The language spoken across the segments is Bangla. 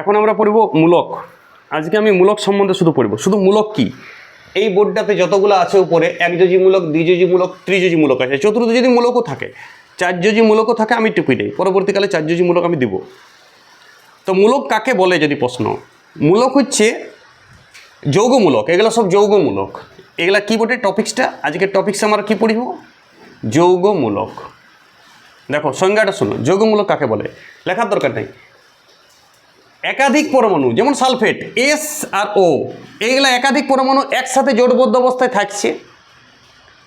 এখন আমরা পড়ব মূলক। আজকে আমি মূলক সম্বন্ধে শুধু পড়ব। শুধু মূলক কি? এই বোর্ডটাতে যতগুলো আছে উপরে একযোজি মূলক দ্বিযোজি মূলক ত্রিযোজি মূলক আছে। চতুর্থ যদি মূলকও থাকে চারযোজি মূলকও থাকে, আমি টুপি দেই। পরবর্তীকালে চারযোজি মূলক আমি দিব। তো মূলক কাকে বলে, যদি প্রশ্ন? মূলক হচ্ছে যৌগমূলক এগুলো সব যৌগমূলক এগুলা কি বটে টপিক্সটা? আজকের টপিক্স আমরা কি পড়িব? যৌগমূলক দেখো, সংজ্ঞাটা শোনো। যৌগমূলক কাকে বলে? লেখার দরকার নেই। একাধিক পরমাণু, যেমন সালফেট এস আর ও এইগুলা একাধিক পরমাণু একসাথে জোটবদ্ধ অবস্থায় থাকছে।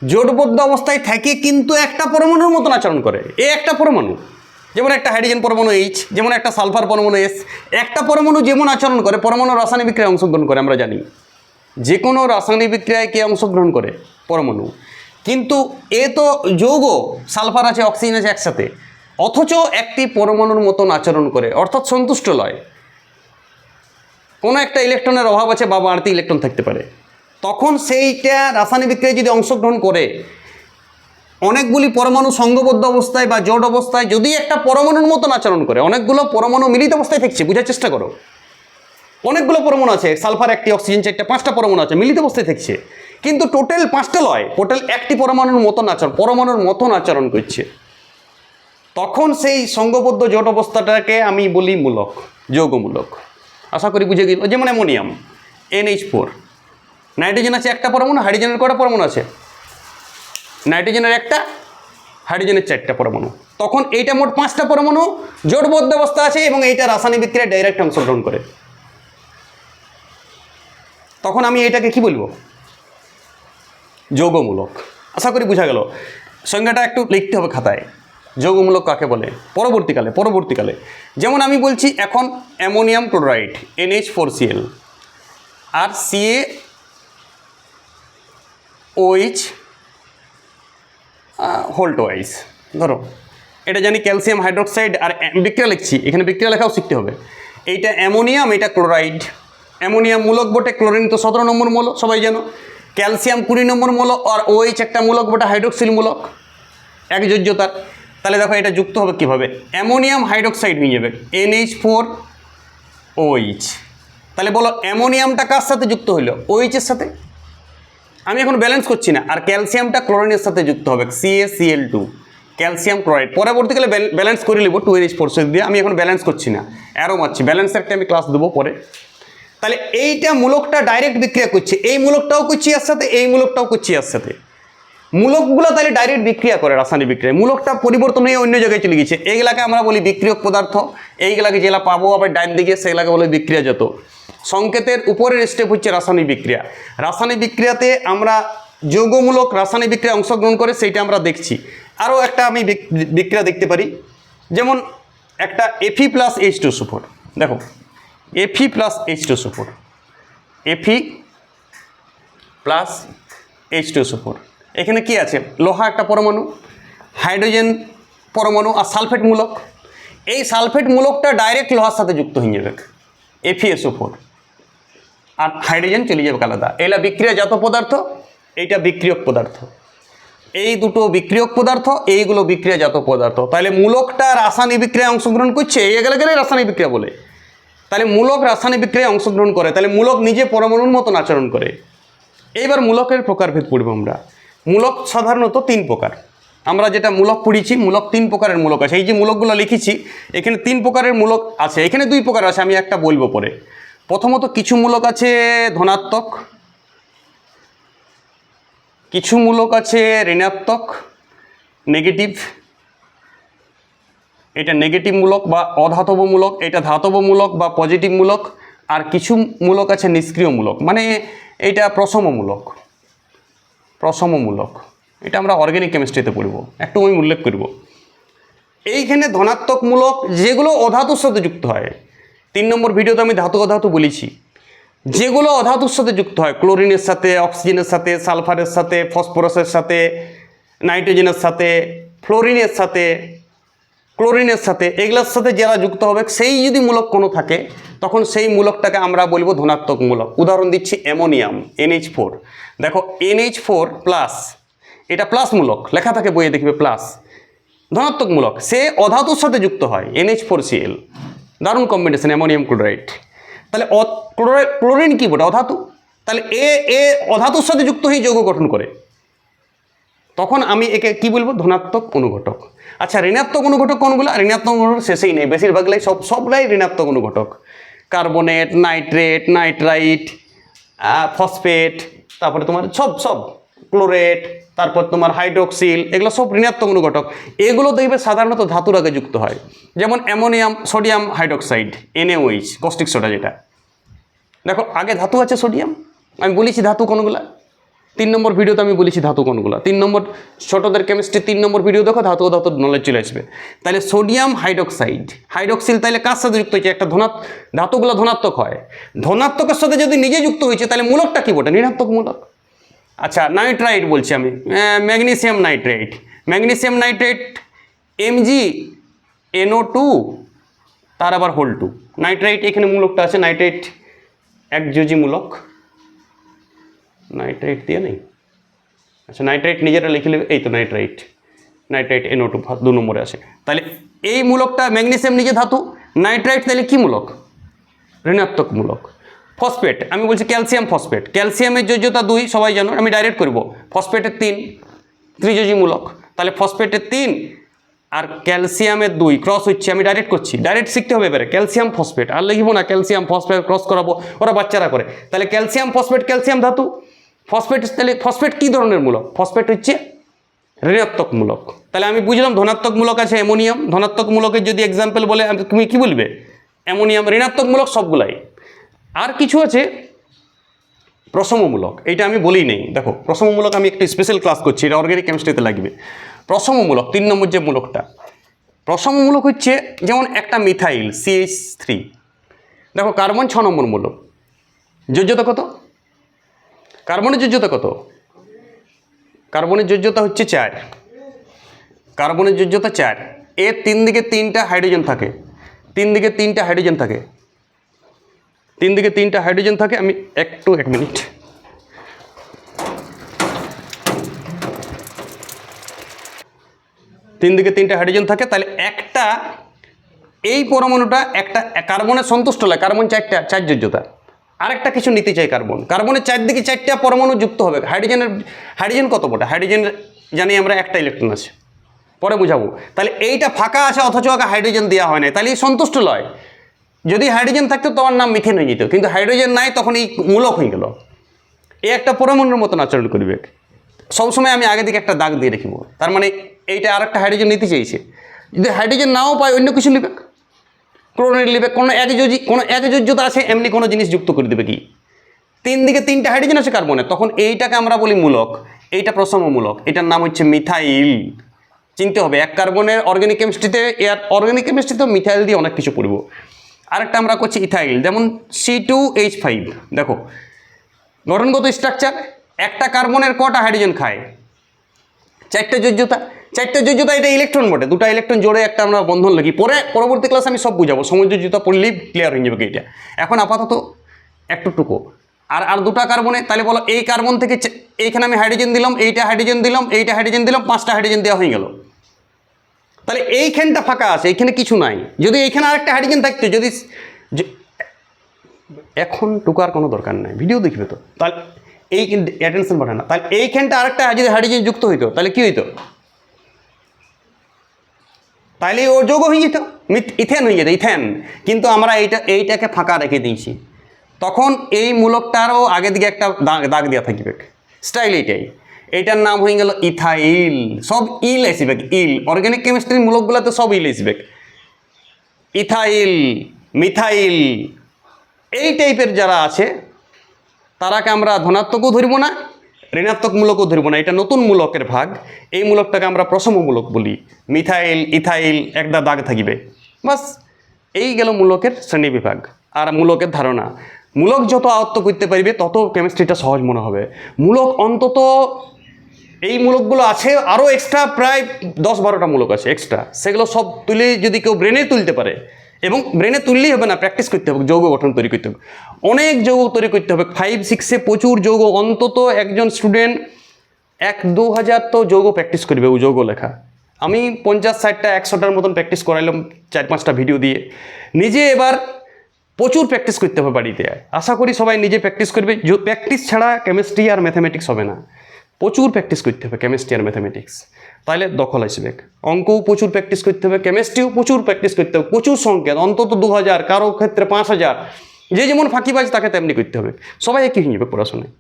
জোটবদ্ধ অবস্থায় থাকে কিন্তু একটা পরমাণুর মতন আচরণ করে। এ একটা পরমাণু, যেমন একটা হাইড্রোজেন পরমাণু এইচ যেমন একটা সালফার পরমাণু এস একটা পরমাণু যেমন আচরণ করে, পরমাণু রাসায়নিক বিক্রিয়ায় অংশগ্রহণ করে, আমরা জানি। যে কোনো রাসায়নিক বিক্রিয়ায় কে অংশগ্রহণ করে? পরমাণু। কিন্তু এ তো যৌগ সালফার আছে অক্সিজেন আছে একসাথে। অথচ একটি পরমাণুর মতন আচরণ করে, অর্থাৎ সন্তুষ্ট লয়। কোনো একটা ইলেকট্রনের অভাব আছে বা বাড়তি ইলেকট্রন থাকতে পারে। তখন সেইটা রাসায়নিক বিক্রিয়ায় যদি অংশগ্রহণ করে, অনেকগুলি পরমাণু সঙ্গবদ্ধ অবস্থায় বা জোট অবস্থায় যদি একটা পরমাণুর মতন আচরণ করে, অনেকগুলো পরমাণু মিলিত অবস্থায় থাকছে, বোঝার চেষ্টা করো। অনেকগুলো পরমাণু আছে, সালফার একটি, অক্সিজেন চারটে, পাঁচটা পরমাণু আছে, মিলিত অবস্থায় থাকছে। কিন্তু টোটাল পাঁচটা লয় টোটাল একটি পরমাণুর মতন আচরণ, পরমাণুর মতন আচরণ করছে। তখন সেই সঙ্গবদ্ধ জোট অবস্থাটাকে আমি বলি মূলক, যৌগমূলক। আশা করি বুঝে গেল, যেমন অ্যামোনিয়াম, এনএইচ ফোর। নাইট্রোজেন আছে একটা পরমাণু, হাইড্রোজেনের কটা পরমাণু আছে? নাইট্রোজেনের একটা, হাইড্রোজেনের চারটা পরমাণু। তখন এইটা মোট পাঁচটা পরমাণু, জোটবদ্ধ অবস্থা আছে এবং এইটা রাসায়নিক বিক্রিয়ায় ডাইরেক্ট অংশগ্রহণ করে। তখন আমি এটাকে কি বলব? যৌগমূলক। আশা করি বোঝা গেল। সংজ্ঞাটা একটু লিখতে হবে খাতায়। যৌগমূলক কাকে বলে? পরবর্তীকালে পরবর্তীকালে। যেমন আমি বলছি, এখন ammonium chloride, NH four CL, আর সিএ ওইচ হোল্ট ওয়াইজ ধরো, এটা জানি ক্যালসিয়াম হাইড্রোক্সাইড আর বিক্রিয়া লিখছি, এখানে বিক্রিয়া লেখাও শিখতে হবে। এইটা অ্যামোনিয়াম, এটা ক্লোরাইড। অ্যামোনিয়াম মূলক বটে ক্লোরিন, তো সতেরো নম্বর মূল, সবাই জানো। ক্যালসিয়াম কুড়ি নম্বর মূল, আর ওইচ একটা মূলক বটে, হাইড্রোক্সিল মূলক। একযোজ্যতার। তাহলে দেখো এটা যুক্ত হবে কীভাবে? অ্যামোনিয়াম হাইড্রোক্সাইড নিয়ে যাবে। এনএইচ ফোর ওইচ তাহলে বলো, অ্যামোনিয়ামটা কার সাথে যুক্ত হইল? ওইচের সাথে? আমি এখন ব্যালেন্স করছি না। আর ক্যালসিয়ামটা ক্লোরিনের সাথে যুক্ত হবে। সিএসিএল টু ক্যালসিয়াম ক্লোরাইড পরবর্তীকালে ব্যালেন্স করে নেব টু এনএইচ ফোর। দিয়ে আমি এখন ব্যালেন্স করছি না। অ্যারো মারছি। ব্যালেন্সের একটা আমি ক্লাস দেবো পরে। তাহলে এইটা মূলকটা ডাইরেক্ট বিক্রিয়া করছে। এই মূলকটাও করছি এর সাথে, এই মূলকটাও করছি এর সাথে। মূলকগুলো তাহলে ডাইরেক্ট বিক্রিয়া করে রাসায়নিক বিক্রিয়া। মূলকটা পরিবর্তন হয়ে অন্য জায়গায় চলে গেছে এইগুলাকে আমরা বলি বিক্রিয়ক পদার্থ। এইগুলাকে যেগুলা পাবো আবার ডাইন দিকে সেগুলাকে বলে বিক্রিয়া যত সংকেতের উপরের স্টেপ হচ্ছে রাসায়নিক বিক্রিয়া। রাসায়নিক বিক্রিয়াতে আমরা যৌগমূলক রাসায়নিক বিক্রিয়া অংশগ্রহণ করে সেইটা আমরা দেখছি। আরও একটা আমি বিক্রিয়া দেখতে পারি। যেমন একটা F E plus H two S O four দেখো F E plus H two S O four F E plus H two S O four এখানে কি আছে? লোহা একটা পরমাণু, হাইড্রোজেন পরমাণু আর সালফেট মূলক। এই সালফেট মূলকটা ডাইরেক্ট লোহার সাথে যুক্ত হয়ে যাবে এফিএসও ফোর আর হাইড্রোজেন চলে যাবে আলাদা। এলা বিক্রিয়াজাত পদার্থ, এইটা বিক্রিয়ক পদার্থ। এই দুটো বিক্রিয়ক পদার্থ, এইগুলো বিক্রিয়াজাত পদার্থ। তাহলে মূলকটা রাসায়নিক বিক্রিয়ায় অংশগ্রহণ করছে, এই গেলে গেলে রাসায়নিক বিক্রিয়া বলে। তাহলে মূলক রাসায়নিক বিক্রিয়ায় অংশগ্রহণ করে, তাহলে মূলক নিজে পরমাণুর মতন আচরণ করে। এইবার মূলকের প্রকারভেদ পড়ব আমরা। মূলক সাধারণত তিন প্রকার। আমরা যেটা মূলক পড়িছি, মূলক তিন প্রকারের মূলক আছে। এই যে মূলকগুলো লিখেছি, এখানে তিন প্রকারের মূলক আছে। এখানে দুই প্রকার আছে, আমি একটা বলব পরে। প্রথমত কিছু মূলক আছে ধনাত্মক, কিছু মূলক আছে ঋণাত্মক, নেগেটিভ। এটা নেগেটিভ মূলক বা অধাতব মূলক, এটা ধাতব মূলক বা পজিটিভ মূলক, আর কিছু মূলক আছে নিষ্ক্রিয় মূলক। মানে এটা প্রশমমূলক প্রশমমূলক এটা আমরা অর্গ্যানিক কেমিস্ট্রিতে পড়ব, একটু আমি উল্লেখ করব। এইখানে ধনাত্মকমূলক, যেগুলো অধাতুর সাথে যুক্ত হয়, তিন নম্বর ভিডিওতে আমি ধাতু অধাতু বলেছি, যেগুলো অধাতুর সাথে যুক্ত হয়, ক্লোরিনের সাথে, অক্সিজেনের সাথে, সালফারের সাথে, ফসফরাসের সাথে, নাইট্রোজেনের সাথে, ফ্লোরিনের সাথে, ক্লোরিনের সাথে, এগুলোর সাথে যারা যুক্ত হবে, সেই যদি মূলক কোনো থাকে তখন সেই মূলকটাকে আমরা বলব ধনাত্মক মূলক উদাহরণ দিচ্ছি অ্যামোনিয়াম, এনএইচ ফোর। দেখো, এনএইচ ফোর প্লাস, এটা প্লাস মূলক, লেখা থাকে বইয়ে দেখবে প্লাস। ধনাত্মক মূলক সে অধাতুর সাথে যুক্ত হয়, এনএইচ ফোর সিএল দারুণ কম্বিনেশন অ্যামোনিয়াম ক্লোরাইড। তাহলে ক্লোরিন কী বটে? অধাতু। তাহলে এ এ অধাতুর সাথে যুক্ত হয়ে যৌগ গঠন করে। তখন আমি একে কি বলব? ধনাত্মক অনুঘটক। আচ্ছা ঋণাত্মক অনুঘটক কোনগুলো? ঋণাত্মক অনুঘটক শেষেই নেই, বেশিরভাগলাই সব, সবলাই ঋণাত্মক অনুঘটক। কার্বনেট, নাইট্রেট, নাইট্রাইট ফসফেট, তারপরে তোমার সব সব, ক্লোরেট, তারপর তোমার হাইড্রোক্সিল, এগুলো সব ঋণাত্মক অনুঘটক। এগুলো দেখবে সাধারণত ধাতুর আগে যুক্ত হয়। যেমন ammonium, sodium hydroxide NAOH caustic soda যেটা। দেখো, আগে ধাতু আছে সোডিয়াম। আমি বলেছি ধাতু কোনগুলা? তিন নম্বর ভিডিওতে আমি বলেছি ধাতু কোনগুলা তিন নম্বর ছোটদের কেমিস্ট্রি তিন নম্বর ভিডিও দেখো, ধাতু ও ধাতুর নলেজ চলে আসবে। তাহলে সোডিয়াম হাইড্রোক্সাইড হাইড্রোক্সিল তাহলে কার সাথে যুক্ত হয়েছে? একটা ধনাত ধাতুগুলো ধনাত্মক হয়। ধনাত্মকের সাথে যদি নিজে যুক্ত হয়েছে, তাহলে মূলকটা কী বটে? ঋণাত্মক মূলক। আচ্ছা নাইট্রাইট বলছি আমি। Magnesium nitrate magnesium nitrate MG NO two তার আবার হোল টু নাইট্রাইট এখানে মূলকটা আছে নাইট্রেট একযোজি মূলক। নাইট্রাইট দিয়ে নেই? আচ্ছা নাইট্রাইট নিজেরা লিখে নেবে এই তো নাইট্রাইট নাইট্রাইট এনও টু দু নম্বরে আছে। তাহলে এই মূলকটা ম্যাগনেসিয়াম নিজে ধাতু নাইট্রাইট তাহলে কী মূলক? ঋণাত্মক মূলক। ফসফেট আমি বলছি ক্যালসিয়াম ফসফেট ক্যালসিয়ামের যোজ্যতা দুই, সবাই জানো, আমি ডাইরেক্ট করব। ফসফেটের তিন ত্রিযোজীমূলক তাহলে ফসফেটের তিন আর ক্যালসিয়ামের দুই ক্রস হচ্ছে, আমি ডাইরেক্ট করছি। ডাইরেক্ট শিখতে হবে এবারে ক্যালসিয়াম ফসফেট আর লিখব না ক্যালসিয়াম ফসফেট ক্রস করাবো, ওরা বাচ্চারা করে। তাহলে ক্যালসিয়াম ফসফেট ক্যালসিয়াম ধাতু। ফসফেট তাহলে ফসফেট কী ধরনের মূলক? ফসফেট হচ্ছে ঋণাত্মক মূলক। তাহলে আমি বুঝলাম ধনাত্মক মূলক আছে অ্যামোনিয়াম। ধনাত্মক মূলকের যদি এক্সাম্পল বলে তুমি কি বলবে? অ্যামোনিয়াম, ঋণাত্মক মূলক সবগুলাই। আর কিছু আছে প্রসমমূলক এইটা আমি বলি নেই। দেখো প্রসমমূলক আমি একটু স্পেশাল ক্লাস করছি, এটা অর্গানিক কেমিস্ট্রিতে লাগবে। প্রসমমূলক তিন নম্বর যে মূলকটা। প্রসমমূলক হচ্ছে যেমন একটা মিথাইল সিএইচ থ্রি দেখো কার্বন ছ নম্বর মূলক। যোজ্যতা কত? কার্বনের যোজ্যতা কত? কার্বনের যোজ্যতা হচ্ছে চার। কার্বনের যোজ্যতা চার। এর তিন দিকে তিনটা হাইড্রোজেন থাকে। তিন দিকে তিনটা হাইড্রোজেন থাকে। তিন দিকে তিনটা হাইড্রোজেন থাকে, আমি একটু এক মিনিট। তিন দিকে তিনটা হাইড্রোজেন থাকে, তাহলে একটা, এই পরমাণুটা একটা কার্বনের সন্তুষ্ট লাগে কার্বন চারটা, চার যোজ্যতা। আরেকটা কিছু নিতে চাই কার্বন। কার্বনের চারদিকে চারটা পরমাণু যুক্ত হবে। হাইড্রোজেনের, হাইড্রোজেন কত বটা? হাইড্রোজেন জানি আমরা একটা ইলেকট্রন আছে। পরে বুঝাবো। তাহলে এইটা ফাঁকা আছে, অথচ ওকে হাইড্রোজেন দেওয়া হয় না তাহলে সন্তুষ্ট লয়। যদি হাইড্রোজেন থাকতো তোমার নাম মিথেন হয়ে যেত। কিন্তু হাইড্রোজেন নাই, তখন এই মূলক হয়ে গেল। এই একটা পরমাণুর মতন আচরণ করবে। সবসময় আমি আগে দিকে একটা দাগ দিয়ে রেখব। তার মানে এইটা আর একটা হাইড্রোজেন নিতে চাইছে। যদি হাইড্রোজেন নাও পায়, অন্য কিছু নেবে? ক্লোরিন নেবে কোনো একযোজি কোনো একযোজ্যতা আছে এমনি কোনো জিনিস যুক্ত করে দেবে কি? তিন দিকে তিনটা হাইড্রোজেন আছে কার্বনে তখন এইটাকে আমরা বলি মূলক, এইটা প্রসমমূলক এটার নাম হচ্ছে মিথাইল চিনতে হবে, এক কার্বনের অর্গানিক কেমিস্ট্রিতে এর অর্গানিক কেমিস্ট্রিতে মিথাইল দিয়ে অনেক কিছু পড়ব। আরেকটা আমরা করছি ইথাইল যেমন সি টু এইচ ফাইভ দেখো, গঠনগত স্ট্রাকচার একটা কার্বনের কটা হাইড্রোজেন খায়? চারটে যোজ্যতা। চারটে যোজ্যতা এটা ইলেকট্রন বটে। দুটো ইলেকট্রন জোড়ে একটা আমরা বন্ধন লাগি পরে, পরবর্তী ক্লাসে আমি সব বুঝাবো। সমযোজ্যতা পড়লেই ক্লিয়ার হয়ে যাবে এইটা। এখন আপাতত একটুটুকু। আর আর দুটা কার্বনে তাহলে বলো, এই কার্বন থেকে এইখানে আমি হাইড্রোজেন দিলাম, এইটা হাইড্রোজেন দিলাম, এইটা হাইড্রোজেন দিলাম, পাঁচটা হাইড্রোজেন দেওয়া হয়ে গেল। তাহলে এইখানটা ফাঁকা আছে, এইখানে কিছু নাই। যদি এইখানে আরেকটা হাইড্রোজেন থাকতো, যদি এখন টুকার কোনো দরকার নাই। ভিডিও দেখবে তো। তাহলে এই অ্যাটেনশন বাড়ে না। তাহলে এইখানটা আরেকটা যদি হাইড্রোজেন যুক্ত হইতো, তাহলে কী হইতো? তাহলে ও যোগ হয়ে যেত। ইথেন হয়ে যেত, ইথেন। কিন্তু আমরা এইটা, এইটাকে ফাঁকা রেখে দিয়েছি। তখন এই মূলকটারও আগে দিকে একটা দাগ দাগ দেওয়া থাকবে। স্টাইল এইটাই এইটার নাম হয়ে গেল ইথাইল। সব ইল আসবে ইল। অর্গানিক কেমিস্ট্রির মূলকগুলোতে সব ইল আসবে ইথাইল, মিথাইল, এই টাইপের যারা আছে, তারাকে আমরা ধনাত্মকও ধরব না ঋণাত্মক মূলকও ধরব না এটা নতুন মূলকের ভাগ। এই মূলকটাকে আমরা প্রসমমূলক বলি। মিথাইল, ইথাইল একটা দাগ থাকিবে। বাস, এই গেল মূলকের শ্রেণি বিভাগ আর মূলকের ধারণা। মূলক যত আয়ত্ত করতে পারবে, তত কেমিস্ট্রিটা সহজ মনে হবে। মূলক অন্তত এই মূলকগুলো আছে আরও এক্সট্রা প্রায় দশ বারোটা মূলক আছে এক্সট্রা সেগুলো সব তুলে যদি কেউ ব্রেনে তুলতে পারে এবং ব্রেনে তুললেই হবে না প্র্যাকটিস করতে হবে, যৌগ গঠন তৈরি করতে হবে। অনেক যৌগ তৈরি করতে হবে ফাইভ সিক্সে প্রচুর যৌগ, অন্তত একজন স্টুডেন্ট এক দু হাজার তো যৌগ প্র্যাকটিস করবে ও যৌগ লেখা। আমি পঞ্চাশ ষাটটা, একশোটার মতন প্র্যাকটিস করাইলাম চার পাঁচটা ভিডিও দিয়ে। নিজে এবার প্রচুর প্র্যাকটিস করতে হবে বাড়িতে। আশা করি সবাই নিজে প্র্যাকটিস করবে। প্র্যাকটিস ছাড়া কেমিস্ট্রি আর ম্যাথামেটিক্স হবে না। প্রচুর প্র্যাকটিস করতে হবে কেমিস্ট্রি আর ম্যাথামেটিক্স তাহলে দখল আসবে অঙ্কও প্রচুর প্র্যাকটিস করতে হবে কেমিস্ট্রিও প্রচুর প্র্যাকটিস করতে হবে, প্রচুর সংকেত, অন্তত দু হাজার, কারও ক্ষেত্রে পাঁচ হাজার। যে যেমন ফাঁকিবাজ তাকে তেমনি করতে হবে। সবাই একই হয়ে যাবে পড়াশোনায়।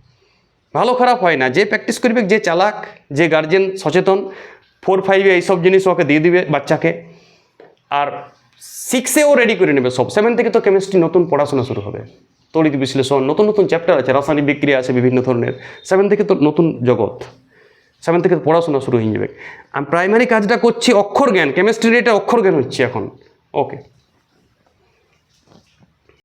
ভালো খারাপ হয় না, যে প্র্যাকটিস করবে, যে চালাক, যে গার্জেন সচেতন ফোর ফাইভে এইসব জিনিস ওকে দিয়ে দিবে বাচ্চাকে। আর সিক্সেও রেডি করে নেবে সব। সেভেন থেকে তো কেমিস্ট্রি নতুন পড়াশোনা শুরু হবে। তড়িৎ বিশ্লেষণ, নতুন নতুন চ্যাপ্টার আছে, রাসায়নিক বিক্রিয়া আছে বিভিন্ন ধরনের। সেভেন থেকে তো নতুন জগৎ। সেভেন থেকে পড়াশোনা শুরু হয়ে যাবে। আমি প্রাইমারি কাজটা করছি অক্ষর জ্ঞান কেমিস্ট্রির এটা অক্ষর জ্ঞান হচ্ছে এখন। ওকে